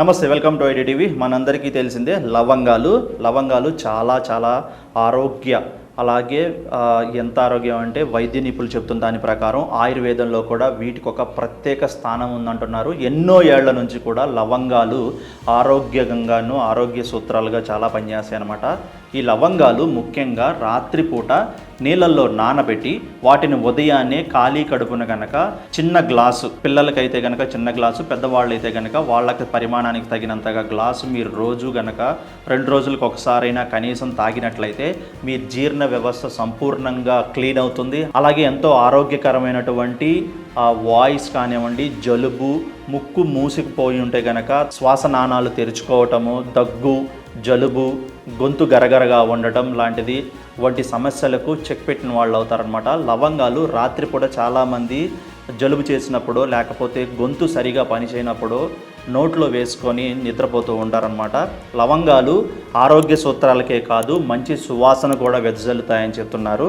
నమస్తే welcome to ID TV. మనందరికీ తెలిసిందే లవంగాలు లవంగాలు చాలా చాలా ఆరోగ్య అలాగే ఎంత ఆరోగ్యం అంటే వైద్య నిపుణులు చెప్తున్న దాని ప్రకారం ఆయుర్వేదంలో కూడా వీటికి ఒక ప్రత్యేక స్థానం ఉందంటున్నారు. ఎన్నో ఏళ్ళ నుంచి కూడా లవంగాలు ఆరోగ్యంగాను ఆరోగ్య సూత్రాలుగా చాలా పనిచేస్తాయి అనమాట ఈ లవంగాలు ముఖ్యంగా రాత్రిపూట నీళ్ళల్లో నానబెట్టి వాటిని ఉదయాన్నే ఖాళీ కడుపున గనక చిన్న గ్లాసు పిల్లలకైతే గనక చిన్న గ్లాసు పెద్దవాళ్ళు అయితే గనక వాళ్ళకి పరిమాణానికి తగినంతగా గ్లాసు మీరు రోజు గనక రెండు రోజులకు ఒకసారైనా కనీసం తాగినట్లయితే మీ జీర్ణ వ్యవస్థ సంపూర్ణంగా క్లీన్ అవుతుంది. అలాగే ఎంతో ఆరోగ్యకరమైనటువంటి ఆ వాయిస్ కానివ్వండి జలుబు ముక్కు మూసుకుపోయి ఉంటే గనక శ్వాసనాళాలు తెరుచుకోవటము దగ్గు జలుబు గొంతు గరగరగా ఉండటం లాంటిది. వంటి సమస్యలకు చెక్ పెట్టిన వాళ్ళు అవుతారనమాట లవంగాలు రాత్రిపూట చాలామంది జలుబు చేసినప్పుడు లేకపోతే గొంతు సరిగా పనిచేయనప్పుడు నోట్లో వేసుకొని నిద్రపోతూ ఉంటారనమాట లవంగాలు ఆరోగ్య సూత్రాలకే కాదు మంచి సువాసన కూడా వెదజల్లుతాయని చెప్తున్నారు.